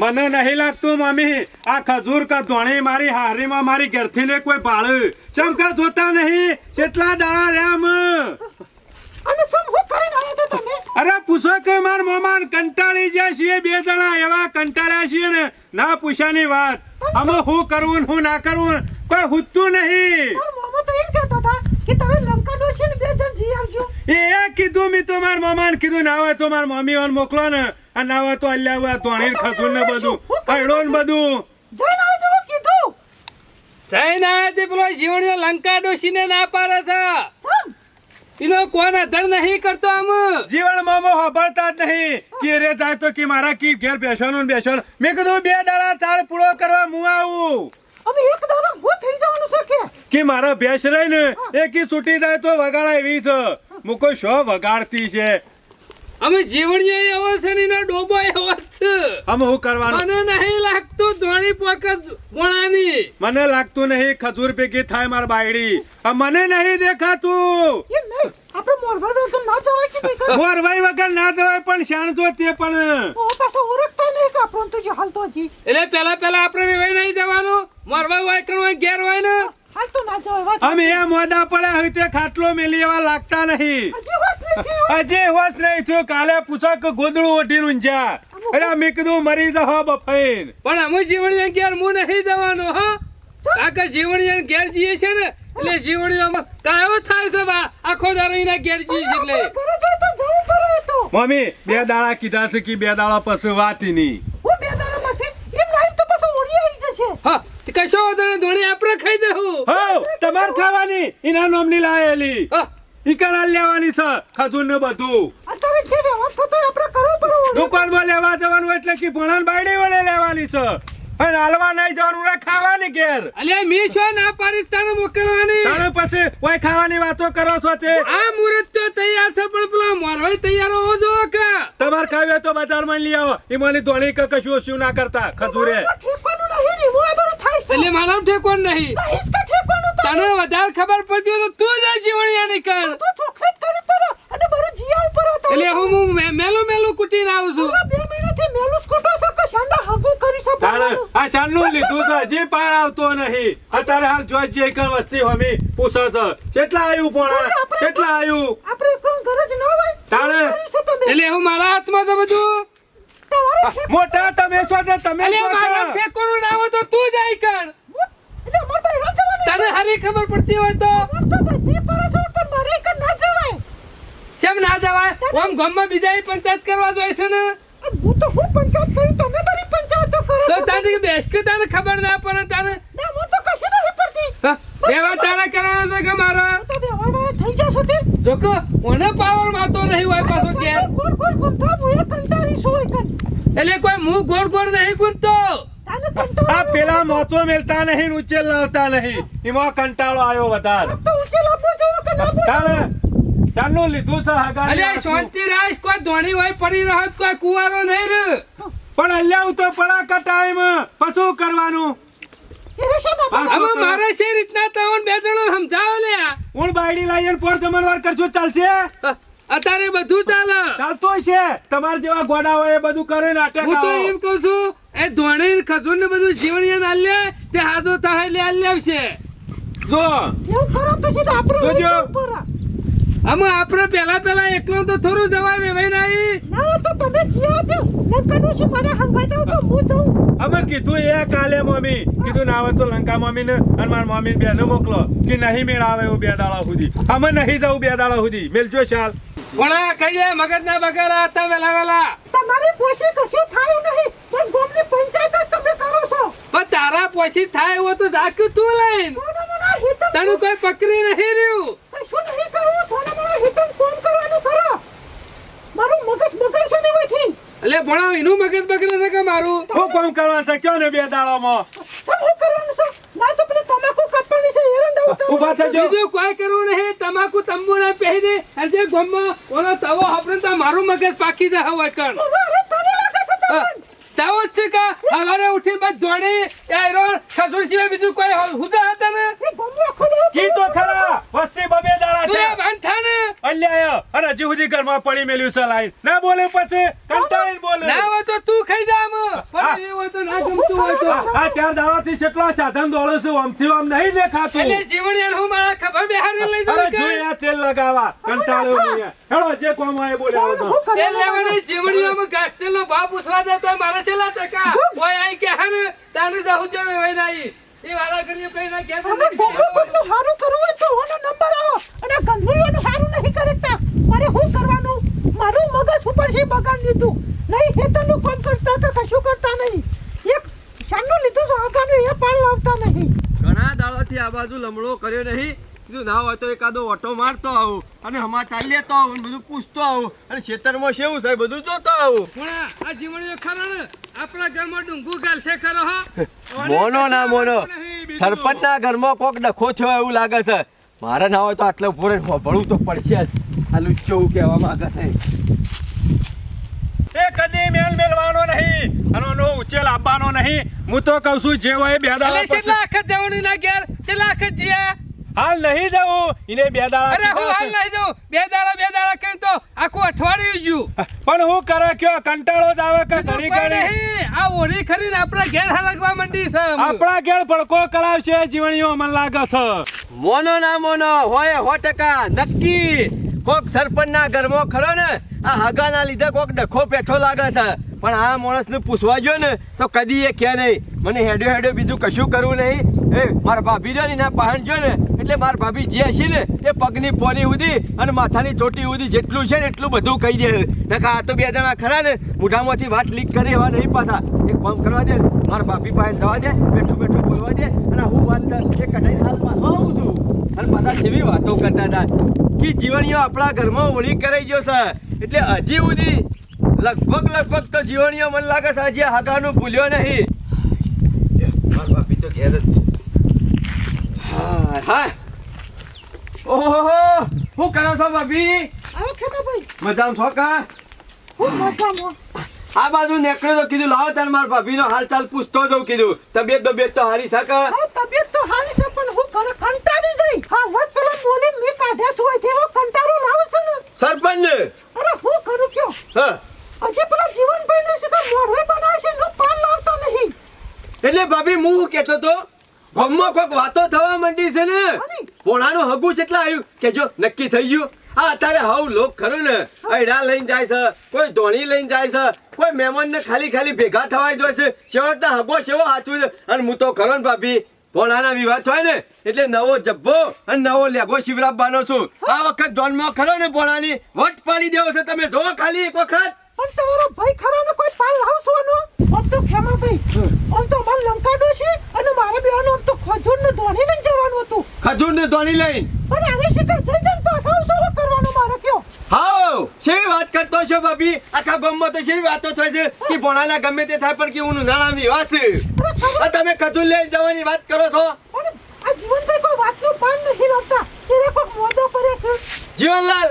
મને નહીં લાગતું મમ્મી આ ખજૂર કા ધોણી મારી હારીમાં મારી ઘરથી ને કોઈ ભાળ્યું ચમકા જોતા નહીં? કેટલા દાણા રામ અને સમ હું કરીને આવ્યો તો તમે? અરે પૂછો કે માર મમાન કંટાળી જાય છે બે જણા એવા કંટાળ્યા છીએ ને. ના પૂછાની વાત. અમે શું કરવું શું ના કરવું કોઈ હુતું નહીં. મામા તો એમ કહેતો હતા કે તમે લંકા ડોશીને બે જણ જી આવજો. એ એ કીધું મેં તો માર મમાન કીધું ના હોય તો માર મમ્મી વાન મોકલો ને. અને નાવા તો અલ્યા હોય ધોણી ખસું ને બધું. કઈડો ને બધું. જઈને આવ્યો તો હું કીધું. જઈને તે પેલો જીવણીઓ લંકા ડોશીને ના પાડે છે. ઇનો એનો કોણ આધાર નહીં કરતો આમ? જીવન મામો સાંભળતા જ નહીં. કે રે જાય તો કે મારા કી ઘેર બેસવાનું ને બેસવાનું મેં કીધું બે દાડા ચાળ પૂળો કરવા હું આવું. અમે એક દાડા હું થઈ જવાનું છે કે? કે મારા ભેસ રહી ને એ કી છૂટી જાય તો વગાડા એવી છે. મુકો શો વગાડતી છે? અમે જીવણીએ એવો છે ને ડોબો એવો છે. આમ હું કરવાનું? મને નહીં લાગતું ધોણી પોકત બોણાની મને લાગતું નહીં ખજૂર ભેગી થાય માર બાયડી. આ મને નહીં દેખાતું. આપણે મોરવા વગર ના જવાય કે વગર ના જવાય પણ શાણ જો તે પણ. ઓ પાછો ઓળખતા નહીં કે આપણને તો જે હાલ તો એટલે પહેલા પહેલા આપણે વેવાઈ નહીં જવાનું મોરવા હોય કણ હોય ઘેર હોય ને. હાલ તો ના જવાય વાત અમે એ મોડા પડે હવે તે ખાટલો મેલી એવા લાગતા નહીં. હજી હોશ નહીં થયો? કાલે પૂછો કે ગોદડું ઓઢી ઊંઝા અરે મેં કીધું મરી જહો બફાઈન. પણ અમે જીવણીઓ ઘેર હું નહીં જવાનું હા. કાકા જીવણીઓ ઘેર જઈએ છે ને એટલે જીવણીઓમાં કાયો થાય છે બા? આખો દારો એના ઘેર જઈએ છે એટલે. ઘરે જાય તો જવું પડે એ તો. મમ્મી બે દાડા કીધા છે કે બે દાડા પછી વાતી નહીં. હું બે દાડા પછી એમ લાઈન તો પછી ઓડી આવી જશે. હા કશો વાંધો નહીં ધોણી આપણે ખાઈ દેવું હો તમાર ખાવાની? એના નોમની લાયેલી. હા. ઈકરા લેવાની છે ખજૂર ને બધું. અત્યારે છે વ્યવસ્થા તો આપણે કરવું પડવું. દુકાનમાં લેવા જવાનું એટલે કે ભણાન બાયડી વડે લેવાની છે. અને હાલવા નહીં જવાનું રે ખાવાની ઘેર. અલ્યા મી છો ના પાડીશ તને મોકલવાની? તાણે પછી કોઈ ખાવાની વાતો કરો છો તે? આ મુરત તો તૈયાર છે પણ પેલો મારો તૈયાર હોવો જો કે? તમાર ખાવે તો બજારમાં લઈ આવો. એ મને ધોણી કે કશું શું ના કરતા ખજૂરે. મારામાં નહીં રી મોય થાય છે. એટલે માનવ ઠેકોન નહીં. ના, હિસકા ઠેકવાનું તો તને વધારે ખબર પડતી હોય તો તું જ જીવણિયા નીકળ. તો ચોખવટ કરી પર અને મારું જીયા ઉપર હતો. એટલે હું હું મેલું મેલું કૂટીને આવું છું. બે મહિનાથી મેલું સ્કૂટર છે કે શાંડા હગું કરી છે તારે. આ શાનનું લીધું છે જે પાર આવતો નહીં. અત્યારે હાલ જો જે કઈ વસ્તી હોમી પૂછે છે. કેટલા આવ્યું પણ કેટલા આવ્યું આપણે કોણ ઘર જ ન હોય. તમે. એટલે હું મારા હાથમાં તો બધું મોટા તમે છો તે તમે છો મારા છો. ઠેકોનું ના હોય તો તું જ આઈ કર. એટલે અમારે ભાઈ ના જવાનું. તને હારી ખબર પડતી હોય તો. અમારે તો બધી પર છે, પણ મારે એક ના જવાય. કેમ ના જવાય? ઓમ ગામમાં બીજા પંચાયત કરવા જોઈએ છે ને? હું તો હું પંચાયત કરી તમે બધી પંચાયતો કરો તો છો. બેસ કે તને ખબર ના પડે તને ના, હું તો કશી નથી પડતી. હા, તારા કરવાનો છે કે મારા? તો વ્યવહારમાં થઈ જશો તે. જો કે મને પાવર માતો નહીં હોય પાછો ઘેર. ગોળ ગોળ ગુંઠા હું કંટાળી છું એટલે કોઈ મું ગોળ ગોળ નહીં ગુંજતો આ પેલા મોચો મેલતા નહીં ને ઉચેલ લાવતા નહીં. એમાં કંટાળો આવ્યો વધારે. તો કે ચાલનું લીધું છે હગાની અલ્યા શાંતિ રાજ કોઈ ધોણી હોય પડી રહત કોઈ કુવારો નહીં રે પણ અલ્યા તો પડાકા ટાઈમ પશું કરવાનું? હા. હવે મારે છે રીતના તવન બે જણો સમજાવો લ્યા હું બાયડી લાવીને પોર જમણવાર કરજો ચાલશે? અત્યારે બધું ચાલે. ચાલતો છે. તમાર જેવા ગોડા હોય એ બધું કરે નાટક હું તો એમ કહું છું એ ધોણી ખજૂર ને બધું જીવણીયા ના લે તે હાજો થાય લે આ લેવશે જો. એવું કરો તો આપણે જોજો. અમે આપણે પહેલા પહેલા એકલો તો થોડું જવાય વેવાઈ નહીં ના તો તમે જીઓ દો. લંકાનું છે મને હંગાઈ દઉં તો હું જઉં. અમે કીધું એ કાલે મમ્મી. કીધું ના આવે તો લંકા મમ્મી ને અને મારા મમ્મી ને બેને મોકલો. કે નહીં મેળ આવે એવું બે દાડા સુધી. અમે નહીં જવું બે દાડા સુધી. મેલજો ચાલ ભણા કહીએ મગજ ના બગાડા હતા વેલા વેલા. તમારી પોશી કશું થાય નહીં. પણ ગામની પંચાયત તમે કરો છો. પણ તારા પોશી થાય એવો તો ઝાક્યું તું લઈને. તને કોઈ પકડી નહીં રહ્યું. હિતમ કોમ કરવાનું કરો મારું મગજ બગડશે ને વઠી એટલે ભણાવ એનું મગજ બગડે ને કે મારું? હું કોમ કરવા છે? કયો ને બે દાડામાં? સમ હું કરવાનું છે? ના તો પેલી તમાકુ કાપવાની છે એરંદ આવું ઊભા થજો. બીજું કોઈ કરવું નહીં તમાકુ તંબુ ના પહેરી દે અને જે ગમમાં ઓલો તવો આપણે તો મારું મગજ પાકી દે હવે કણ. તવો જ છે કા સવારે ઉઠી બસ ધોણી એ આયરો ખજૂર સિવાય બીજું કોઈ હુદા હતા ને કી તો ખરા વસ્તી બબે દાડા તું છે એ બાંધ થા ને અલ્યા અરે હજી સુધી ઘરમાં પડી મેલ્યું છે લાઈન ના બોલે પછી કંટાળીને બોલે ના હોય તો તું ખાઈ જા આમ. પડી રહ્યું ના ગમતું હોય તો આ આ ચાર દાડાથી કેટલા સાધન દોડું છું આમથી આમ નહીં દેખાતું એટલે જીવણીયાને હું મારા ખબર બેહારીને લઈ અરે જાઉં કે? તેલ લગાવા કંટાળ્યો હું હેડો જે કોમ હોય તો. તેલ લેવાની જીવણીઓમાં ઘાસતેલનો ભાવ પૂછવા દે તોય મારે છેલા ટકા. ઓય આઈ કે હે ને, તાને જાઉં જો વઈ નાઈ. એ વાળા કરીએ કઈ ના. ગોગલું ગોગલું હારું કરવું હોય તો ઓનો નંબર આવો. અને ગંદુઓનું હારું નહીં કરતા મારે શું કરવાનું? મારું મગજ ઉપર છે બગાડ લીધું. નહીં ખેતરનું કામ કરતા તો કશું કરતા નહીં. એક શાનનું લીધું છે આગાનું એ પાલ લાવતા નહીં. ઘણા દાડાથી આ બાજુ લમણો કર્યો નહીં. કીધું ના હોય તો એકાદો ઓટો મારતો આવું અને સમાચાર લેતો આવું બધું પૂછતો આવું. અને ખેતરમાં શેવું છે બધું જોતો આવું. પણ આ જીવણીઓ ખરો ને? આપણા ઘરમાં ડુંગુ ગાલશે ખરો હો. મોનો ના મોનો. સરપંચના ઘરમાં કોક ડખો થયો એવું લાગે છે. મારે ના હોય તો આટલે ઊભો રહીને હોભળવું તો પડશે જ. આ લુચ્ચો એવું કહેવા માંગે છે. એ કદી મેલ મેલવાનો નહીં. અને નો ઉચેલ આપવાનો નહીં. હું તો કહું છું જે હોય બે દાડા. છેલ્લા વખત જવાનું ના ઘેર. કેટલા વખત જીયા હાલ નહીં જવું એને બે દાડા અરે હું હાલ નહીં જાઉં. બે દાડા બે દાડા કરીને તો આખું અઠવાડિયું જ્યું પણ હું કરે કયો? કંટાળો જ આવે કે ઘડી ઘડી? નહીં. આ ઓળી ખરીને આપણા ઘેર હલકવા મંડી છે આપણા ઘેર પડકો કરાવશે જીવણીઓ મને લાગે છે. મોનો ના મોનો હોય હો ટકા નક્કી. કોક સરપંચના ઘરમાં ખરો ને આ હગાના લીધે કોક ડખો પેઠો લાગે છે. પણ આ માણસને પૂછવા જો ને તો કદી એ કહે નહીં. મને હેડ્યો હેડ્યો બીજું કશું કરવું નહીં. એ મારા ભાભી રહ્યો ને પહાણ જો ને એટલે મારા ભાભી જે છે ને એ પગની પોની સુધી અને માથાની ચોટી સુધી જેટલું છે ને એટલું બધું કહી દે. નકા આ તો બે જણા ખરા ને મોઢામાંથી વાત લીક કરી એવા નહીં પાછા. એક કોમ કરવા દે મારા ભાભી પાસે જવા દે બેઠું બેઠું બોલવા દે અને હું વાત એ કઢાઈ હાલમાં હોઉં છું? અને બધા જેવી વાતો કરતા હતા કે જીવણીઓ આપણા ઘરમાં ઓળી કરાઈ ગયો છે. એટલે હજી સુધી લગભગ લગભગ તો જીવણીઓ મને લાગે છે હજી હાગાનું ભૂલ્યો નહીં. મારા ભાભી તો ઘેર જ છે. હા હા. ઓહો શું કરો છો ભાભી? મજામાં છો કા? હું આ બાજુ નીકળ્યો તો કીધું લાવો તાર મારા ભાભીનો હાલ ચાલ પૂછતો જઉં કીધું. તબિયત બબિયત તો હારી શકે આ તબિયત તો હારી છે પણ હું કરે કંટાળી જઈ. હા વાત પેલા બોલી મેં કાઢ્યા શું હોય તેવો કંટાળો લાવે છે ને. સરપંચ! ને અરે હું કરું કયો? હા. હજી પેલા જીવનભાઈ ને છે કે મોઢે બનાવે છે? એનું પાન લાવતા નહીં. એટલે ભાભી હું કેટલો તો? ગામમાં કોઈક વાતો થવા માંડી છે ને? પોણાનું હગું કેટલા આવ્યું? કે જો નક્કી થઈ ગયું? આ અત્યારે હાવ લોક ખરો ને. અડા લઈને જાય છે કોઈ ધોણી લઈને જાય છે કોઈ મહેમાનને ખાલી ખાલી ભેગા થવાય જોઈએ છે. છેવટના હગો સેવો સાચું છે? અને હું તો ખરો ને ભાભી પોણાના વિવાહ થાય ને એટલે નવો જબ્બો અને નવો લેગો શિવરાબવાનો છું. આ વખત જોનમાં ખરો ને પોણાની? વટ પાડી દેવો છે તમે. જો ખાલી એક વખત. પણ તમારો ભાઈ ખરો ને કોઈ પાલ લાવશો આમ તો ખેમાભાઈ આમ તો મારે લંકાડો છે મારે બેવાનો આમ તો ખજૂર ને ધોણી લઈને જવાનું હતું. ખજૂર ને ધોણી લઈને? પણ આને શિખર જઈ જઈને પાછા આવશો? કરવાનું મારે કયો? હાઉ! શેવી વાત કરતો છો ભાભી? આખા ગામમાં તો શેવી વાતો થાય છે? કે ભોણાના ગમે તે થાય પણ કે હું નાણા વિવાહ છે. આ તમે ખજૂર લઈને જવાની વાત કરો છો? આ જીવનભાઈ કોઈ વાતનું પાન નથી લાવતા. એને કોઈ મોજો કરે છે. જીવનલાલ!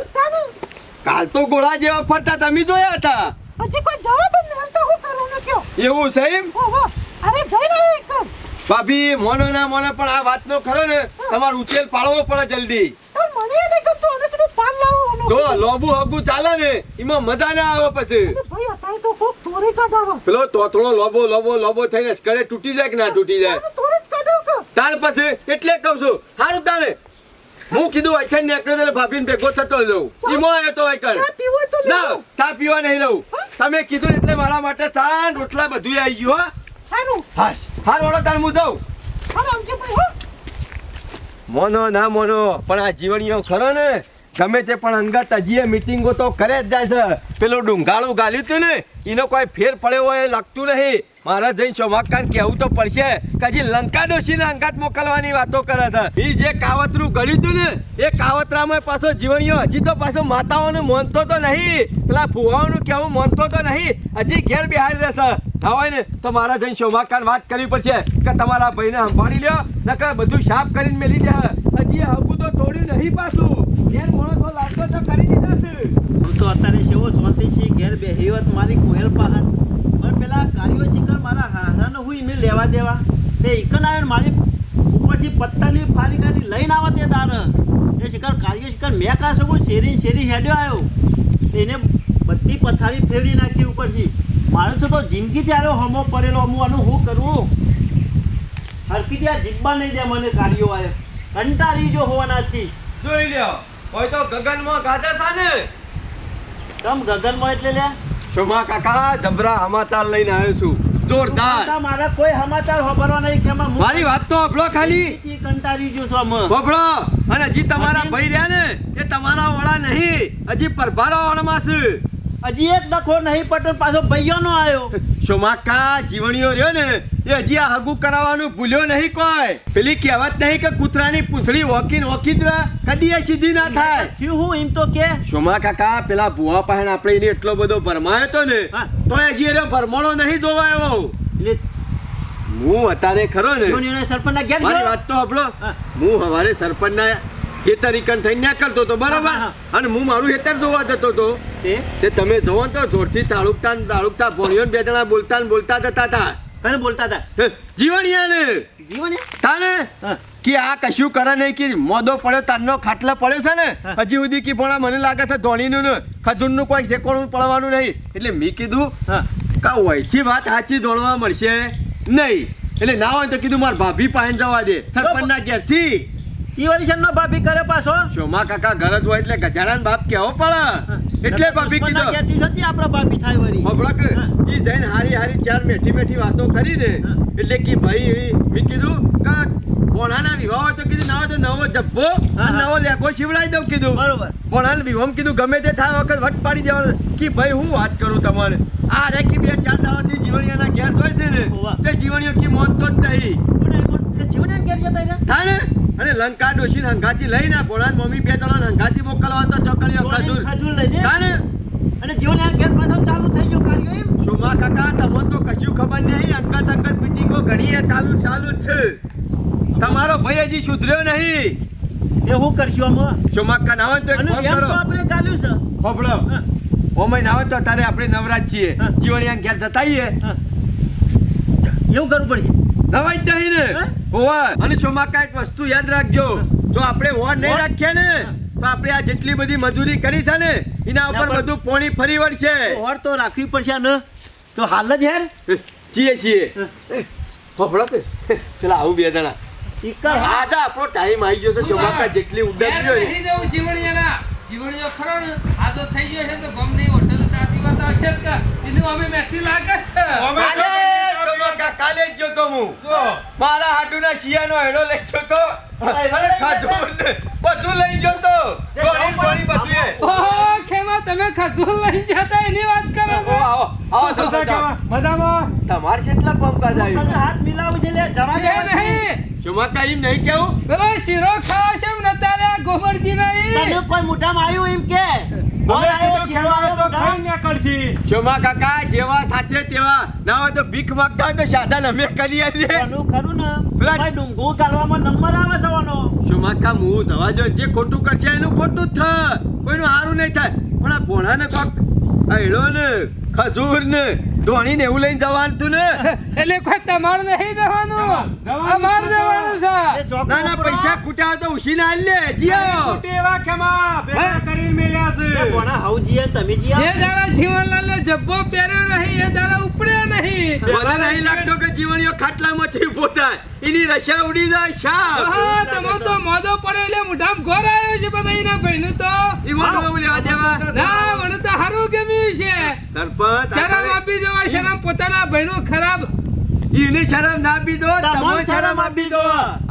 કાલ તો ગોળા જેવા ફરતા તમે જોયા હતા. હજી કોઈ જવાબ જ નહીં હું કરું કયો? એવું છે એમ? અરે જઈ રહ્યો એકદમ. ભાભી મોનો ના મોને પણ આ વાતનો ખરો ને તમારે ઉકેલ પાડવો પડે જલ્દી. લોબુ હગું ચાલે ને એમાં મજા ના આવે પછી. પેલો તોતળો લોબો લોબો લોબો થઈને કરે તૂટી જાય કે ના તૂટી જાય? તાર પછી એટલે કહું છું. સારું તાણે. હું કીધું અચ્છા નીકળ્યો એટલે ભાભીને ભેગો થતો જઉં. ઈમો આવ્યો તો ચા પીવો હોય તો ના ચા પીવા નહીં રહું. તમે કીધું એટલે મારા માટે ચા રોટલા બધું આવી ગયું હા. સારું હાશ. હાર વળો તાર હું જાઉં. અને આવજો ભાઈ હો. મોનો ના મોનો પણ આ જીવણીઓ ખરો ને? ગમે તે પણ અંગત હજીએ મીટિંગો તો કરે જ જાય છે. પેલું ડુંગાળું ગાલ્યું હતું ને એનો કોઈ ફેર પડ્યો હોય લાગતું નહીં. મારે જઈને ચોમાકાન કહેવું તો પડશે કે હજી લંકા ડોશીને અંગાત મોકલવાની વાતો કરે છે. એ જે કાવતરું ગળ્યું હતું ને, એ કાવતરામાં પાછો જીવણીઓ, હજી તો પાછો માતાઓને માનતો તો નહીં. પેલા ફુવાઓનું કહેવું માનતો તો નહીં. હજી ઘેર બિહારી રહેશે. હોય ને, તો મારા જઈને ચોમાકાન વાત કરવી પડશે કે તમારા ભાઈને સંભાળી લ્યો, નકર બધું સાફ કરીને મેલી દે. હજી હગું તો તોડ્યું નહીં પાછું. ઘેર માણસો લાગતો તો કરી દીધા છે. હું તો અત્યારે સેવો શાંતિ છે, ઘેર બેહી હોત મારી કોયલ પહાડ પણ પેલા કાર્યો શિખર મારા હારાને હું એને લેવા દેવા? તે ઇકન આવ્યો મારી ઉપરથી પત્તાની ફાલી કાઢી લઈને આવે તે દાર. એ શિખર કાર્યો શિખર મેં કાં શકું શેરી શેરી હેડ્યો આવ્યો એને બધી પથારી ફેરવી નાખી ઉપરથી. મારું છે તો જિંદગી ત્યારે હમો પડેલો. હું આનું શું કરવું હરકી ત્યાં જીબ્બા નહીં દે મને કાર્યો આવે કંટાળી જો હોવાનાથી. જોઈ લ્યો. હોય તો ગગનમાં ગાજે સાને તમ ગગનમાં એટલે લે શોભા કાકા? જબરા સમાચાર લઈને આવ્યો છું. જોરદાર. મારા કોઈ સમાચાર ખબરવા નહીં કે મારી વાત તો અભળો ખાલી. કંટાળી કંટાળી સમ આમાં. અને હજી તમારા ભાઈ રહ્યા ને એ તમારા વાળા નહીં. હજી પરભારા વાળામાં છે. હજી એક ડખો નહીં પટો પાછો ભૈયાનો આવ્યો. શોમાકા જીવણીઓ રહ્યો ને એ હજી આ હગું કરાવવાનું ભૂલ્યો નહીં કોઈ. પેલી કહેવત નહીં કે કૂતરાની પૂંછડી વોકીન વોકી જ કદી એ સીધી ના થાય. થયું હું એમ તો કે. શોમા કાકા પેલા ભુવા પાસે આપણે એને એટલો બધો ભરમાયો તો ને હા. તો હજી એનો ભરમાણો નહીં જોવાયો હું અત્યારે ખરો ને સરપંચના ઘેર મારી વાત તો આપણો હું. હવારે સરપંચના હેતરીકન થઈને નીકળતો હતો બરાબર. હા, હા, અને હું મારું હેતર જોવા જતો હતો તે તે તમે જોવો ને તો જોરથી તાળુકતા ને તાળુકતા ભોણિયો ને બે જણા બોલતા ને બોલતા જતા હતા. કને બોલતા હતા? તાને? કે આ કશું કરે નહીં કે મોદો પડ્યો તારનો ખાટલા પડ્યો છે ને? હજી સુધી કે ભણા મને લાગે છે ધોણીનું ને ખજૂરનું કોઈ શેકોણું પડવાનું નહીં. એટલે મેં કીધું હા. કા વયથી વાત સાચી ધોણવા મળશે નહીં. એટલે ના હોય તો કીધું મારા ભાભી પાસે જવા દે. સરપંચના ઘેરથી. ઈવરીશન નો ભાભી કરે પાછો? શોમા કાકા ઘર જ હોય એટલે ગજાણાને બાપ કેવો પડે? એટલે ભાભી કીધો. ક્યાંથી જતી આપણા ભાભી થાય વરી હબળક હા. ઈ જઈને હારી હારી ચાર મેઠી મેઠી વાતો કરીને હા. એટલે કે ભાઈ મી કીધું કા ભોણાના વિવાહ હોય તો કીધું ના હોય તો નવો જબ્બો. નવો લેગો શિવડાવી દઉં કીધું. બરોબર. ભોણાના વિવાહ કીધું ગમે તે થાય વખત વટ પાડી દેવાનું. કે ભાઈ હું વાત કરું તમારે? આ રે કે બે ચાર દાવાથી જીવણિયાના ઘેર જોઈ છે ને. તે જીવણીઓ કે મોનતો જ નહીં. ઘેર જતા રહ્યા? અને લંકા ડોશી હંગાથી લઈને ભોળાની મમ્મી બે ત્રણ હંગાથી મોકલવા તો ચોકડીઓ ખજૂર ખજૂર લઈને? થાય ને અને જીવણીયાને ઘેર પાછો ચાલુ થઈ ગયો કાર્યો એમ? શોભા કાકા તમને તો કશું ખબર નહીં અંગત અંગત મીટિંગો ઘણી એ ચાલુ ચાલુ છે. તમારો ભાઈ હજી સુધર્યો નહીં. એ હું કરશું આમાં? શોમા કા ના હોય તો એક તો કરો. આપણે ચાલુ છે. હોબળો. ઓમય ના હોય તો તારે આપણે નવરાજ છીએ. જીવણિયા ઘેર જતા. એવું કરવું પડશે. નવાઈ જ નહીં ને? હોવા અને ચોમાકા એક વસ્તુ યાદ રાખજો. જો આપણે વોન નહીં રાખીએ ને તો આપણે આ જેટલી બધી મજૂરી કરી છે ને એના ઉપર બધું પોણી ફરી વળશે. ઓર તો રાખવી પડશે ને. તો હાલ જ હેર. છીએ. છીએ કે? પેલા આવું બે જણા. તો આપણો ટાઈમ આવી ગયો છે જેટલી ઉડક ઘેર જોઈએ જીવણીયાના. જીવણીયો ખરો ને આ તો થઈ ગયો છે તો ગમની હોટલ ચાથી વાત આવશે કે એનું અમે મેઠી લાગે છે. અમે કાલે શોભા કા કાલે જ જોતો હું. મારા હાડુના શિયાનો હેડો લઈ અને ખાધું બધું લઈ જોતો. ગોળી ગોળી બધું એ. ઓહો ખેમા તમે ખાધું લઈ જતા એની વાત કરો આવો છો આવો આવો બધા કેવા? મજામાં? તમારે કેટલા કામકાજ અને આવ્યું? હાથ મિલાવું છે લે જવા દે. નહીં શોભા કા એમ નહીં કેવું? પેલો શીરો ખાવા છે એમ નતા રે ગોબરજી તને નહીં કોઈ મોઢામાં આવ્યું એમ કે? શોભા કાકા જેવા સાથે તેવા ના હોય તો ભીખ માંગતા હોય તો સાધન અમે કરી આવીએ કોનું ખરું ને? પેલા- ડુંગું નંબર આવે સવાનો શોભા કા હું જવા જે ખોટું કરશે એનું ખોટું જ થાય. કોઈનું સારું નહીં થાય. પણ આ ભોણાને કોક અયડો ને. ખજૂર ને ધોણીને એવું લઈને જવાનું તું ને? એટલે કોઈ તમારું નહીં જવાનું. જવાનું જવાનું. છે ના ના પૈસા ખૂટ્યા તો ઉછી ના લે જીઓ. એવા ખેમા, ભેગા કરી મેલ્યા છે. એ હાઉ જીએ તમે જીએ. એ દાડા જીવનલાલને જબ્બો પહેર્યો નહીં એ દાડા ઉપડ્યો નહીં. મને નહીં લાગતો કે જીવણીઓ ખાટલામાંથી ઊભો થાય. એની રશા ઉડી જાય શાક. હા તમે તો મોદો પડ્યો એટલે મુઠામ ઘોર આવ્યો છે બધા એના ભાઈનું તો. ઈવન લેવા દેવા? ના મને તો સારું ગમ્યું છે. સરપંચ. શરમ આપી દેવા શરમ પોતાના ભાઈનું ખરાબ ઈની શરમ ના આપી દો તમને શરમ આપી દો.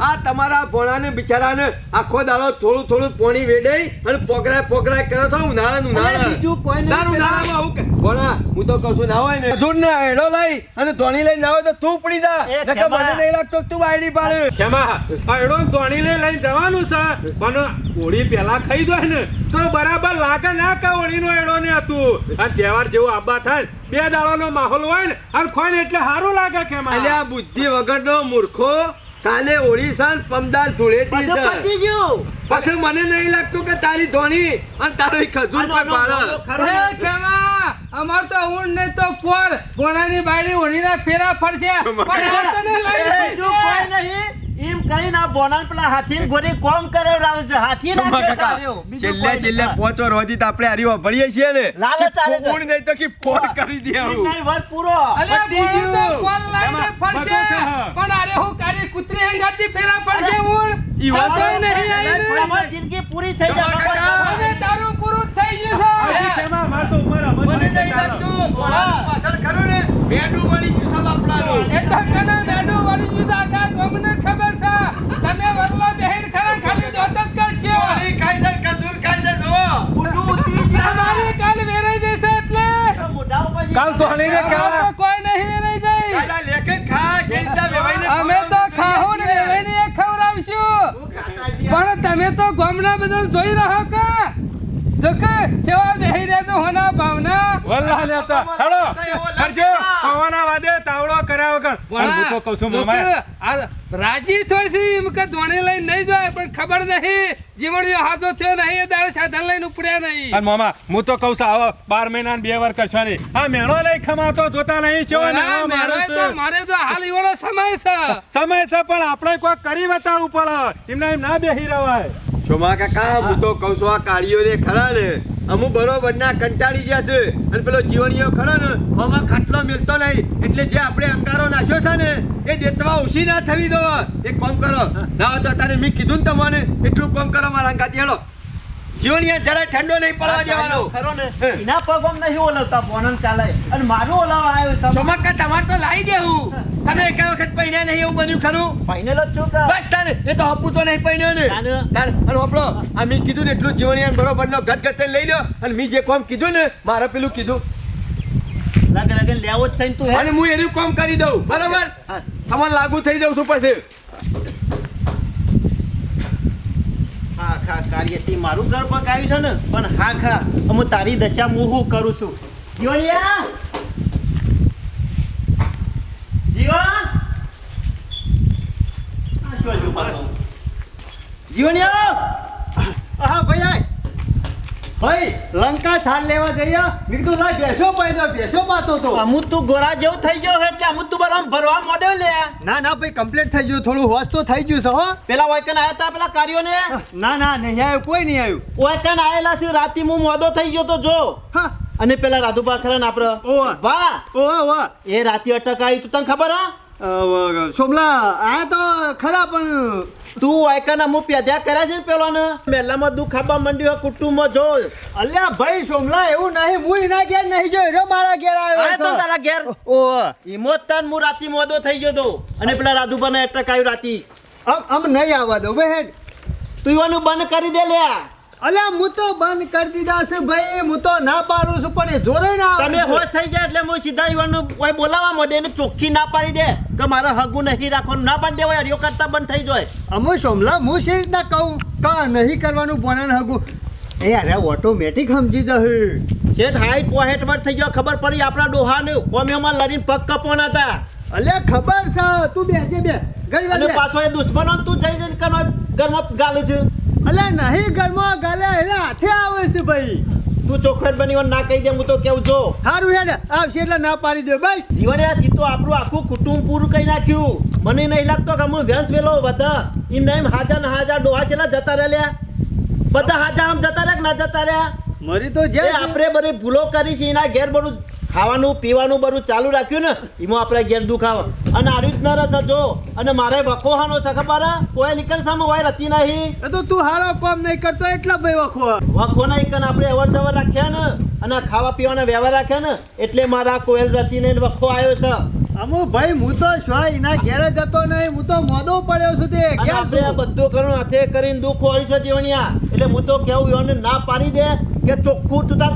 આ તમારા ભોળાને બિચારાને આખો દાડો થોડું થોડું પોણી વેડાઈ અને પોગરા પોગરા કરો છો ઉનાળા ઉનાળા. બીજું કોઈ નહીં તારું ઉનાળામાં આવું કે- ભોળા હું તો કશું ના હોય ને. ધૂળ ને હેડો લઈ અને ધોણી લઈ ના હોય તો તું પડી જા. નકર મને નહીં લાગતો કે તું બાયડી પાડે. ખેમા, હેડો ધોણી ધોણીને લઈને જવાનું છે. પણ હોળી પેલા ખાઈ જાય ને. તો બરાબર લાગે ના કે હોળીનો એડો ને હતું અને તહેવાર જેવો આબા થાય બે દાડાનો માહોલ હોય ને અને ખોય એટલે સારું લાગે ખેમા અલ્યા બુદ્ધિ વગરનો મૂર્ખો કાલે ઓડિશા પમદાર ધૂળેટી છે. પતી ગયું. પછી મને નહીં લાગતું કે તારી ધોણી અને તારો ખજૂર પર બાળ ને. ખેમા અમાર તો ઊંડ ને તો પોર ભોણાની બાયડી ઓડીના ફેરા ફરશે. પણ તને લઈ એ કોઈ નહીં. એમ કરીને આ બોનાન પેલા હાથી ગોરી કોમ કરાવડાવે છે. હાથી છેલ્લે છેલ્લે પોચો રોજી તો આપણે હરીવા ભળીએ છીએ ને. લાલચ આવે કોણ નહીં તો કે ફોન કરી દે આવું. નહીં, વર પૂરો. અલ્યા પતી બોલો તો ગયું. ફોન લઈને ફરશે પણ અરે હું કાળી કૂતરી હંગાતી ફેરા ફરશે હું ઈ વાત નહીં આવીને. જિંદગી પૂરી થઈ જાય હવે તારું પૂરું થઈ ગયું છે. આ શેમાં માર તો ઉંમર હમજ મને નહીં નહીં લાગતું. પાછળ ખરું ને? બેડું વળી ગયું છે એ તો કના બેડું વાળી જુદા આખા ગામને ખબર છે તમે વલ્લા બહેન ખરા ખાલી દોત જ કરજો ગોળી ખાઈ જાય, કસૂર ખાઈ જાય, જુઓ. ઊંડું ઉતરી જાય. તમારી કાલ વેરાઈ જશે એટલે મોઢા ઉપર જે- કાલ તો હણી ને. તો કોઈ નહીં રહી જાય કાલા લેખે ખા, જે રીતના વેવાઈને અમે તો ખવડાવવું ને. વેવાઈને એ છીએ? પણ તમે તો ગોમના બધા જોઈ રહ્યા કે જો કે સેવા બેહી રહ્યા તો હોના ભાવના વલ્લા લેતા. હેલો, કરજો. ખાવાના વાદે તાવડો કર્યા વગર. પણ હું તો કહું છું, મામા, રાજી થઈ છે એમ કે ધોણી લઈને નહીં જાય પણ ખબર નહીં જીવણીઓ હાથો થયો નહીં એ દાડે સાધન લઈને ઉપડ્યા નહીં. અને મામા હું તો કહું છું આવો બાર મહિના ને બે વાર કરશો નહીં. આ મેણો લઈ ખમાતો જોતા નહીં છે ના, મારે તો મારે તો હાલ એવડો સમય છે. સમય છે પણ આપણે કોઈ કરી બતાવવું પડે એમને એમ ના બેહી રવાય. શોભા કાકા હું તો કહું છું આ કાળીઓને ખરા ને. અમુક બરોબર ના કંટાળી ગયા છે. અને પેલો જીવણીઓ ખરો ને આમાં ખાટલો મિલતો નહીં. એટલે જે આપણે અંગારો નાખ્યો છે ને એ દેતવા ઓછી ના થવી દો એક કોમ કરો. ના તો તારે મેં કીધું ને તમને એટલું કોમ કરો મારા અંગાથી. હેલો. જીવણીયા જરા ઠંડો નહીં પડવા દેવાનો. ખરો ને એના પગમ નહીં ઓલવતા? બોનમ ચાલે અને મારું ઓલાવા આવ્યો છે શોભા કાકા તમારે તો લાવી દેવું. તમે એક વખત પૈણ્યા નહીં એવું બન્યું ખરું? ફાઇનલ જ છું કે? બસ તને એ તો હપુ તો નહીં પૈણ્યો ને. તાને અને હોપલો આ મેં કીધું ને એટલું જીવણીયા બરોબર નો ગત ગત લઈ લ્યો. અને મેં જે કોમ કીધું ને મારે પેલું કીધું. લાગે લાગે લેવો જ છે તું અને હું એનું કોમ કરી દઉં. બરોબર. તમારે લાગુ થઈ જાઉં છું પછી. હા ખા કાર્યથી મારું ઘર પકાવ્યું છે ને, પણ હા ખા, હું તારી દશા હું કરું છું જીવણિયા પાછો? જીવણિયા હા ભાઈ. ભાઈ લંકા સાર લેવા જઈએ? મેં લા બેસો પાઈ બેસો પાતો તો. અમુક તું ગોરા જેવો થઈ ગયો એટલે અમુક તું બરાબર ભરવા મોડ્યો લે ના ના ભાઈ કમ્પ્લીટ થઈ ગયું થોડું હોશ તો થઈ ગયું છે હો. પેલા વાયકન આયા તા પેલા કાર્યો ને ના ના નહીં આવ્યું કોઈ નહીં આવ્યું વાયકન આયેલા છે રાતી હું મોડો થઈ ગયો તો જો. હા. અને પેલા રાધુ ખરા ના આપડે. ઓવા. વાહ. ઓહ વાહ એ રાતી અટક આવી તું તને ખબર હા? સોમલા આ તો ખરા પણ તું વાયકાના મું પેદ્યા કર્યા છે ને પેલો ને મેલામાં દુઃખ આપવા માંડ્યો કુટુંબમાં જો અલ્યા ભાઈ સોમલા એવું નહીં હું એના ઘેર નહીં જોયો રહ્યો મારા ઘેર આયા તો આવ્યો તારા ઘેર? ઓ ઈમોત તાન હું રાતી મોદો થઈ ગયો તો. અને પેલા રાધુબાને એટક આવ્યું રાતી. આમ આમ નહીં આવવા દો હેડ તું એવાનું બંધ કરી દે લ્યા. અલ્યા હું તો બંધ કરી દીધા છે ભાઈ હું તો ના પાડું છું પણ એ જોરે ના તમે. હોય થઈ જાય એટલે હું સીધા ઈવાનું કોઈ બોલાવવા માંડે એને ચોખ્ખી ના પાડી દે કે મારે હગું નહીં રાખવાનું. ના પાડી દેવાય અડિયો કરતા બંધ થઈ જાય. અમે સોમલા હું શી રીતના કહું? કા નહીં કરવાનું ભણન હગું? એ અરે ઓટોમેટિક સમજી જશે. શેઠ હાઈટ પોહેટ પર થઈ ગયો ખબર પડી આપણા ડોહાને કોમેમાં લડીને પગ કપવાના હતા. અલે ખબર છે તું બેજે બે. વાર પાછો એ દુશ્મનો તું જઈ જઈને કનો ઘરમાં ગાલે છે. અલ્યા નહીં ઘરમાં ગાલે એને હાથે આવે છે ભાઈ. તું ચોખવટ બની હોય ના કહી દે હું તો કેવું જો સારું હેડ આવશે એટલે ના પાડી દે બસ. જીવન યાર તો આપણું આખું કુટુંબ પૂરું કહી નાખ્યું. મને નહીં લાગતો કે હું વેન્સ વેલો વધા ઈ નહીં હાજા ને હાજા ડોહા છેલા જતા રહ્યા બધા હાજા આમ જતા રહ્યા કે ના જતા રહ્યા? મરી તો જે આપણે બધી ભૂલો કરી છે એના ઘેર બધું ખાવાનું પીવાનું બધું ચાલુ રાખ્યું ને એમાં આપણે ઘેર દુખાવા અને આવી રીતના રસ જો. અને મારે વખોહાનો છે ખબર કોઈ નીકળ સામે હોય રતી નહીં. તો તું હારો કામ નહીં કરતો એટલા ભાઈ વખો વખો ના એક આપણે અવર જવર રાખ્યા ને અને ખાવા પીવાના વ્યવહાર રાખ્યા ને એટલે મારા કોયલ રતી નહીં વખો આવ્યો છે. અમુ ભાઈ હું તો શું એના ઘેરે જતો નહીં હું તો મોદો પડ્યો છું તે ઘેર બધું કરું હાથે કરીને દુઃખ હોય છે જીવણિયા. એટલે હું તો કેવું યોને ના પાડી દે કે ચોખ્ખું તું તાર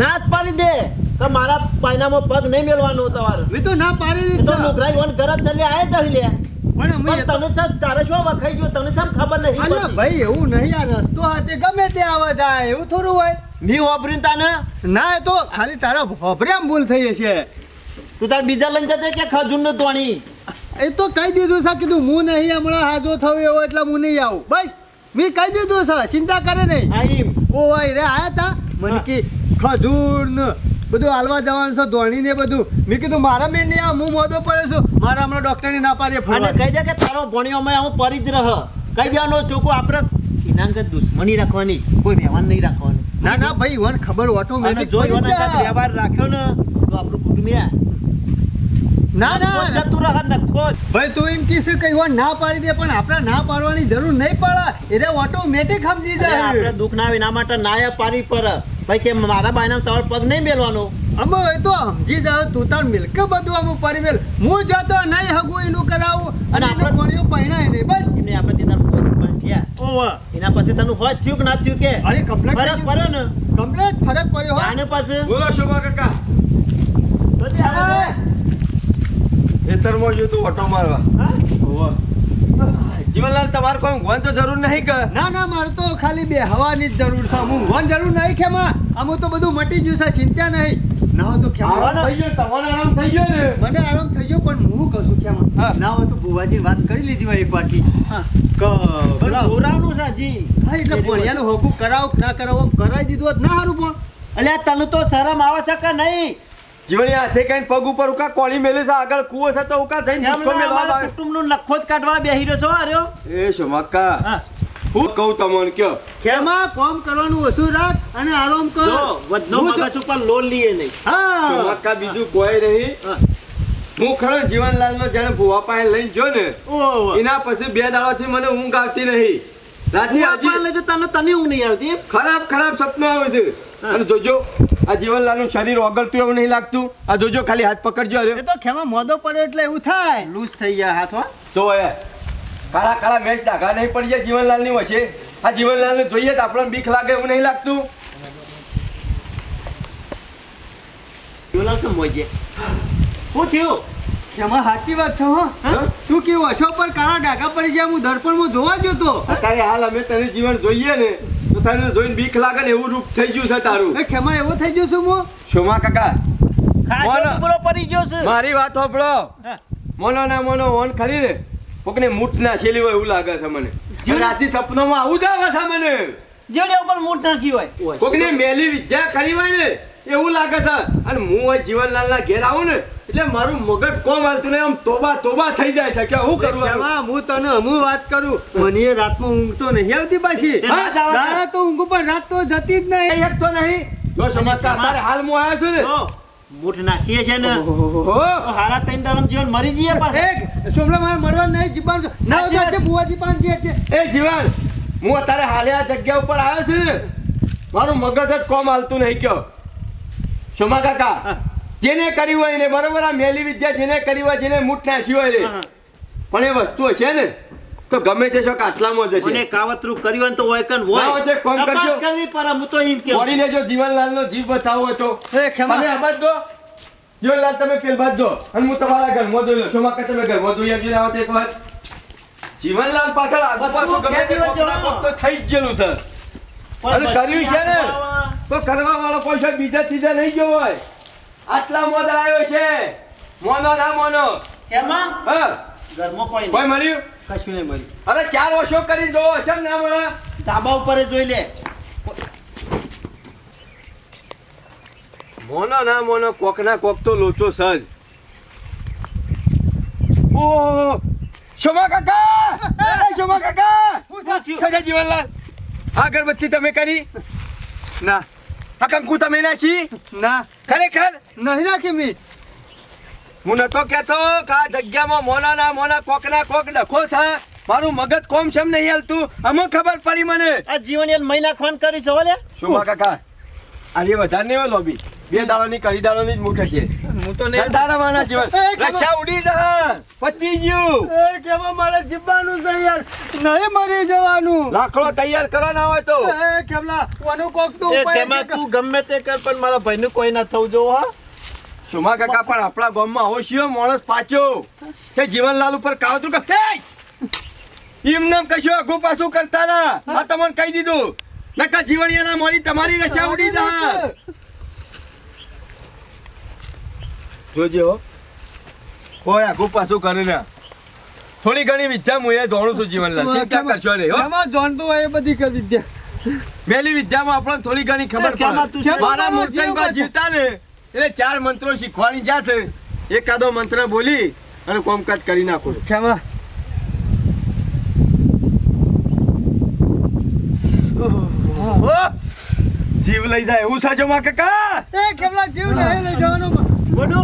ના જ પાડી દે. કે મારા પાયનામાં પગ નહીં મેળવાનો તમારે. મેં તો ના પાડી તો નુકરાઈ વન ગરજ ચાલી આયે જઈ લે. પણ તને સાહેબ તારે શું વખાઈ ગયું? તને સાહેબ ખબર નહીં અલ્યા ભાઈ એવું નહીં આ રસ્તો હાથે ગમે તે આવે જાય એવું થોડું હોય. મી વાપરીને તાને? ના એ તો ખાલી તારા ભોભર્યામાં ભૂલ થઈ હશે તું તાર બીજા લઈને જજે કે ખજૂરનું તોણી એ તો કહી દીધું છે કીધું હું નહીં હમણાં હાજો થયો એવો એટલે હું નહીં આવું. બસ મેં કહી દીધું છે ચિંતા કરે નહીં. આઈ ઓ ભાઈ રે આયા તા. મને કે ખજૂર બધું હાલવા જવાનું છે ધોણી ને બધું. મેં કીધું મારા મેન આવે, હું મોદો પડે છું. મારા હમણાં ડોક્ટરની ના પાડીએ અને કહી દે કે તારો ભણ્યોમાં હું પરી જ રહ. કહી દેવાનો ચોખ્ખો આપણે એનાંગત દુશ્મની રાખવાની. કોઈ વ્યવહાર નહીં રાખવાનો. ના ના ભાઈ વન ખબર ઓટોમેટિક જો વ્યવહાર રાખ્યો ને તો આપણું કુટુંબિયા ના ના. જતું રહે નખો ભાઈ તું એમ કહીશ કે કઈ ના પાડી દે પણ આપણે ના પાડવાની જરૂર નહીં પડે. એટલે ઓટોમેટિક સમજી આપણે દુઃખ ના માટે નાય પાડી પર. ભાઈ કે મારા બાયના તમારો પગ નહીં મેલવાનો? અમે એ તો સમજી જાવ તું તાર મિલક બધું અમુક પડી મેલ. હું જતો નહીં હગું એનું કરાવું. અને અને આપણે- કોણીઓ પહેણાય નહીં બસ. એમને આપણે થયા. એના પછી તને હોય થયું કે ના થયું કે? અરે કમ્પ્લેટ ફરક પડે ને? કમ્પ્લેટ ફરક પડ્યો આને પાસે બોલો શોભા કાકા. ખેતરમાં જો તું ઓટો મારવા. હા? જીવનલાલ તમારે કોઈ ઊંઘવાની તો જરૂર નહીં કે? ના ના મારે તો ખાલી બે હવાની જ જરૂર છે. હું વન જરૂર નહીં ખેમા આમાં તો બધું મટી ગયું છે ચિંતા નહીં. ના તો ખેમા થઈ ગયો તમારો આરામ થઈ ગયો ને? મને આરામ થઈ ગયો પણ હું કહું છું ખેમા ના હોય તો બુવાજી વાત કરી લીધી હોય એક વાટી દોરાવનું છે હજી. હા એટલે ભણિયાનું હોગું કરાવો ના કરાવો કરાવી દીધું ના સારું પણ. અલ્યા તને તો શરમ આવે છે કે નહીં? જીવણી હાથે કઈ પગ ઉપર ઉકા કોળી મેલે છે આગળ કુવો છે તો ઉકા થઈને ભૂખો મેલવા અમારા આવે. લખો જ કાઢવા બેહી રહ્યો છો આર્યો એ શોમાકા હા. કહું તમને કયો? ખેમા કોમ કરવાનું ઓછું રાખ અને આરામ કર. વધનો મગજ ઉપર લોન લઈએ નહીં. હા. શોમાકા બીજું કોઈ નહીં. હા. ખરો જીવનલાલ નો જેને ભૂવા પાસે લઈને જો ને. એના પછી બે દાડાથી મને ઊંઘ આવતી નહીં. રાતે હજી તને તને ઊંઘ નહીં આવતી ખરાબ ખરાબ સપના આવે છે. અને જોજો આ જીવનલાલનું શરીર ઓગળતું એવું નહીં લાગતું. આ જોજો ખાલી હાથ પકડજો અરે. એ તો ખેમા મોદો પડે એટલે એવું થાય. લૂઝ થઈ ગયા હાથ હો. તો એ કાળા કાળા મેચ ડાઘા નહીં પડી જાય જીવનલાલની વચ્ચે. આ જીવનલાલને જોઈએ તો આપણને બીક લાગે એવું નહીં લાગતું. જીવલાલ છે મોજે. શું થયું? ખેમા સાચી વાત છે હો? તું કેવું અશોક પર કાળા ડાઘા પડી જાય હું દર્પણમાં જોવા ગયો તો? અત્યારે હાલ અમે તને જીવન જોઈએ ને. તો તને જોઈને બીક લાગે ને એવું રૂપ થઈ ગયું છે તારું. એ ખેમા એવું થઈ ગયું છું હું શોમા કાકા? ખાસો પૂરો પડી ગયો છે. મારી વાત સાંભળો મોનો ના મોનો ઓન ખરી ને કોકને મૂઠ ના શેલી હોય એવું લાગે છે મને. રાતી રાતે સપનામાં આવું જ આવે છે મને. જેડે ઉપર મૂઠ નાખી હોય. કોકને મેલી વિદ્યા ખરી હોય ને એવું લાગે છે. અને હું હોય જીવનલાલ ના ઘેર આવું ને એટલે મારું મગજ કોમ હાલતું નહીં. આમ તોબા તોબા થઈ જાય છે. કે હું કરું હું તને હું વાત કરું. મને એ રાતમાં ઊંઘ તો નહીં આવતી પાછી. દાડા તો ઊંઘ પણ રાત તો જતી જ નહીં. એક તો નહીં. જો સમજતા તારે હાલ હું આવ્યો છું ને. મૂઠ નાખીએ છે ને. હારા ત્રણ દાડામાં જીવન મરી જઈએ પાસે એક સોમલા મારે મરવા નહીં. જીવવાનું ના હોય બુવાજી પાસે જે. એ જીવન હું અત્યારે હાલે આ જગ્યા ઉપર આવ્યો છું ને. મારું મગજ જ કોમ હાલતું નહીં કયો. શોમા કાકા જેને કર્યું હોય ને બરોબર આ મેલી વિદ્યા જેને કરી હોય જેને મૂઠ નાસી હોય રે. પણ એ વસ્તુ હશે ને તો ગમે તે શોક આટલામાં જશે અને કાવતરું કર્યું હોય તો હોય. કન હોય એક તપાસ કરજો. કરવી પર હું તો એમ કે ઓડી લેજો જીવનલાલ નો જીવ બતાવો તો એ ખેમા તમે અબાજ દો. જીવનલાલ તમે પેલ બાદ દો. અને હું તમારા ઘરમાં જોઈ લો શોમા કાકા તમે ઘરમાં જોઈ આવજો આવો તો એક વાર જીવનલાલ પાછળ આગળ પાછળ ગમે તે તો થઈ જ ગયેલું છે પણ અને કર્યું છે ને? તો કરવા વાળો કોઈ છે બીજા ત્રીજા નહીં ગયો હોય. આટલા મોદ આવ્યો છે. મોનો ના મોનો. એમાં હા. ઘરમાં કોઈ કોઈ મળ્યું? કશું નહીં મળ્યું. અરે ચાર વર્ષો કરી જોવો છે ને મળે? ધાબા ઉપર જોઈ લે. મોનો ના મોનો કોક ના કોક તો લોચો સજ ઓ શોભા કાકા! શોભા કાકા! શું થયું? જીવનલાલ. અગરબત્તી તમે કરી? ના. આ કંકુ તમે નાખી? ના. ખરેખર? નહીં નાખી મી. હું નતો કેતો કે આ જગ્યામાં મોના ના મોના કોક ના કોક ડખો છે. મારું મગજ કોમ છે એમ નહીં હાલતું. અમુક ખબર પડી મને. આ જીવન મહિના ખોન કરી છો લે. શું કાકા? અરે વધારે નહીં લોબી. બે દાડાની કડી દાડાની જ મૂઠે છે. હું તો તારાવાના જીવન એ, કેમ? રશા ઉડી જા. પતી ગયું. એ કેવા મારે જીવવાનું છે યાર? નહીં મરી જવાનું. લાકડો તૈયાર કરવાના હોય તો. એ કેમલા કોનું કોક તો એ ઉપાય તેમાં તું ગમે તે કર પણ મારા ભાઈનું કોઈ ના થવું જોવો હા? શોભા કાકા પણ આપણા ગામમાં આવો શિયો માણસ પાછો તે જીવનલાલ ઉપર કાવતું કે "હે! એમને એમ કશું અઘું પાછું કરતા ના. આ તમને કહી દીધું. નકા જીવણિયાના મારી તમારી રશા ઉડી જા જોજે હો. કોઈ આખું પાછું કરે ને? થોડી ઘણી વિદ્યા હું એ જાણું છું જીવનલાલ ચિંતા કરશો નહીં હો. એમાં જાણતું હોય એ બધી કરી વિદ્યા મેલી વિદ્યામાં આપણને થોડી ઘણી ખબર પડે. મારા કેમાં જીવતા ને એટલે ચાર મંત્રો શીખવાની જશે એકાદો મંત્ર બોલી અને કોમકાજ કરી નાખો ખેમા! જીવ લઈ જાય એવું સાચો માં કાકા? એ કેમલા જીવ લઈ જવાનો બોલો.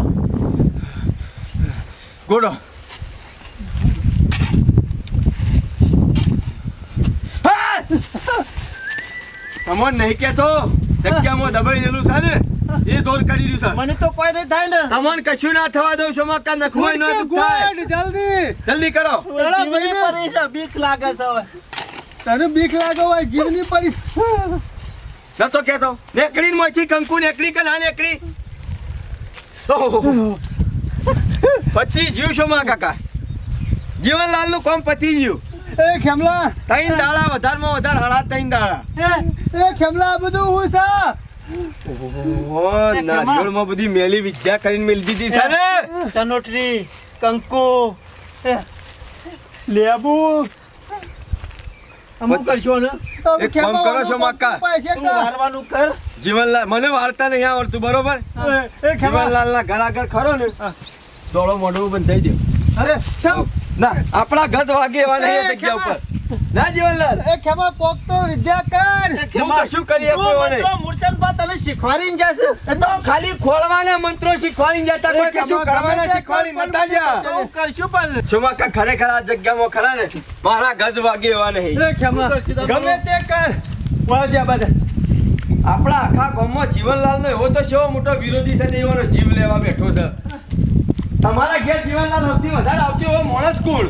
હા! તમોન નહીં કેતો જગ્યામાં દબાઈ દેલું છે ને એ દોર કરી રહ્યું છે. મને તો કોઈ નહીં થાય ને. તમોન કશું ના થવા દઉં છો મક્કા નખવાય ન થાય. ગુડ જલ્દી. જલ્દી કરો. પડી છે, બીક લાગે છે હવે. તને બીક લાગે હોય જીવની પડી નતો કેતો નેકડી મોથી કંકુ નેકડી કે ના નેકડી ઓહો. પતી જીવ છો માં કાકા? જીવનલાલનું કોમ પતી ગયું. એ ખેમલા. તઈન દાડા વધારમાં વધારે હળા તઈન દાડા. એ ખેમલા બધું હું છે? ઓહો નાળમાં બધી મેલી વિદ્યા કરીને મેલી દીધી છે ને? ચનોટરી કંકુ લેબુ. અમુક કરશો ને? એક કામ કરો છો, મક્કા? તું વારવાનું કર. જીવનલાલ મને વાર્તા નહીં આવડતું બરોબર? જીવનલાલ ના ઘર આગળ ખરો ને? દોડો મોઢું બંધાઈ દે. અરે ચમ ના આપણા ગત વાગે એવા નહીં જગ્યા ઉપર. ના જીવનલાલ. એ ખેમા પોક તો વિદ્યા કર. ખેમા શું કરી તું મને એવો મૂર્છન પા તને શીખવાડીને જશે. એ તો ખાલી ખોળવાના મંત્રો શીખવાડી જતા કોઈ કશું કરવાના શીખવાડી નતા જા તો કરશું પણ ચોમાકા ખરેખર આ જગ્યામાં ખરા ને? મારા ગજ વાગે એવા નહીં. એ ખેમા ગમે તે કર. વાજા બધા આપણા આખા ગામમાં જીવનલાલ નો એવો તો કેવો મોટો વિરોધી છે ને એવાનો જીવ લેવા બેઠો છે. તમારા ઘેર જીવનલાલ સૌથી વધારે આવતી હોય માણસ કોણ?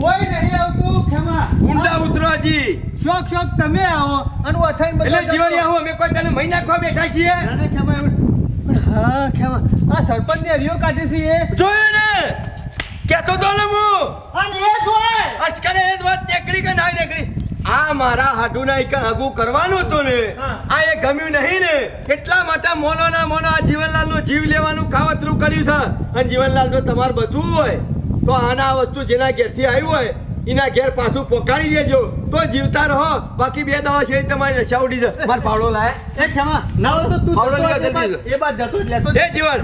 કોઈ નહીં આવતું ખેમા ઊંડા ઉતરો હજી શોખ શોખ તમે આવો અને અથાઈ બધા એટલે જીવન આવો અમે કોઈ તને મહિના ખવા બેઠા છીએ? ના, ખેમા હા ખેમા આ સરપંચ ને રિયો કાઢે છે એ જોયું ને? કેતો તો ને હું. અને એ જ હોય. અચકને એ જ વાત નીકળી કે ના નીકળી? આ મારા હાડુના એક હગું કરવાનું હતું ને આ એ ગમ્યું નહીં ને. એટલા માટે મોનો ના મોનો આ જીવનલાલનું જીવ લેવાનું કાવતરું કર્યું છે. અને જીવનલાલ જો તમારે બચવું હોય તો આના વસ્તુ જેના ઘેરથી આવ્યું હોય એના ઘેર પાછું પોકારી દેજો. તો જીવતા રહો. બાકી બે દવા છે તમારી નશા ઉડી જશે. મારે પાવડો લાય. એ ક્ષમા ના તો તું પાવડો જતો લીધો એ બાદ- જલ્દી. એ બાદ જતો જ લેતો. એ જીવન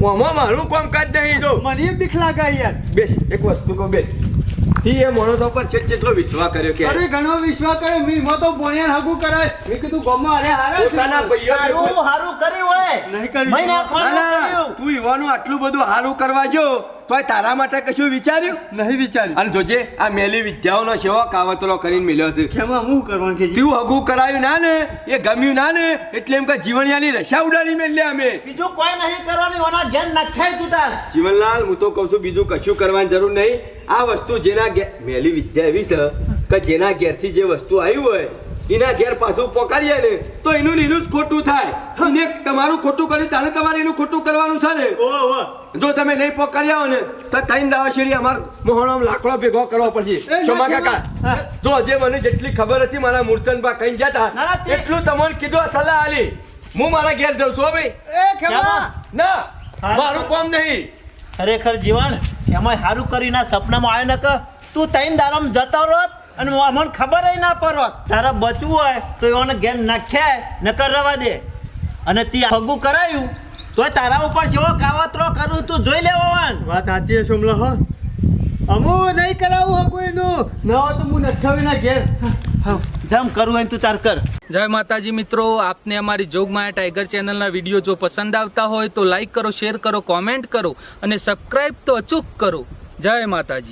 મોમાં મારું કામ કાજ નહીં જો. મને બીક લાગે યાર. બેસ એક વસ્તુ કહો બેસ. ઈ એ માણસો પર છે જેટલો વિશ્વાસ કર્યો કે અરે ઘણો વિશ્વાસ કરે મી મો તો બોણિયા હાગુ કરાય. મેં કીધું ગમો અરે હારે. પોતાના ભાઈઓ હારું હારું કર્યું હોય. નહીં કર્યું. મહિના ના, કર્યું. તું યુવાનું આટલું બધું સારું કરવા જો. તોય તારા માટે કશું વિચાર્યું? નહીં વિચાર્યું. અને જોજે આ મેલી વિદ્યાઓનો સેવો કાવતરો કરીને મેલ્યો છે. ખેમા હું કરવાનું કે તું હગું કરાયું ના ને એ ગમ્યું ના ને એટલે એમ કે જીવણિયાની રશા ઉડાડી મેલ્યા અમે. બીજું કોઈ નહીં કરવાનું ઓના ઘેર નખાય તું તાર. જીવનલાલ હું તો કહું છું બીજું કશું કરવાની જરૂર નહીં. આ વસ્તુ જેના ઘેર મેલી વિદ્યા એવી છે કે જેના ઘેરથી જે વસ્તુ આવી હોય એના ઘેર પાછું પોકારીએ ને તો એનું એનું જ ખોટું થાય. અને તમારું ખોટું કર્યું તારે તમારે એનું ખોટું કરવાનું છે ને. જો તમે નહીં પોકારી આવો ને તો ત્રણ દાવા શેરી અમાર મોહણો લાકડો ભેગો કરવો પડશે. એ કાકા જો. જે મને જેટલી ખબર હતી મારા મૂર્તનબા કઈ જતા એટલું તમને કીધું સલાહ આલી. હું મારા ઘેર જઉં છું ભાઈ. ના મારું કોમ નહીં. ખરેખર જીવન એમાં સારું કરીને સપનામાં આવ્યો ન તું તૈન દારામ જતો રોત અને મને ખબર ના પડત તારે બચવું હોય તો એવાને ઘેર નાખ્યા નકર રવા દે. અને તે હગું કરાયું તોય તારા ઉપર જેવો કાવતરો કરું તું જોઈ લેવો વાન વાત સાચી છે સોમલા હો. અમુ નહીં કરાવું હગું એનું. હો હોય તો હું નખાવીના ઘેર. જેમ કરવું હોય એમ તું તાર કર. જય માતાજી મિત્રો આપને અમારી જોગમાયા ટાઈગર ચેનલના વીડિયો જો પસંદ આવતા હોય તો લાઈક કરો શેર કરો કોમેન્ટ કરો અને સબસ્ક્રાઈબ તો અચૂક કરો. જય માતાજી.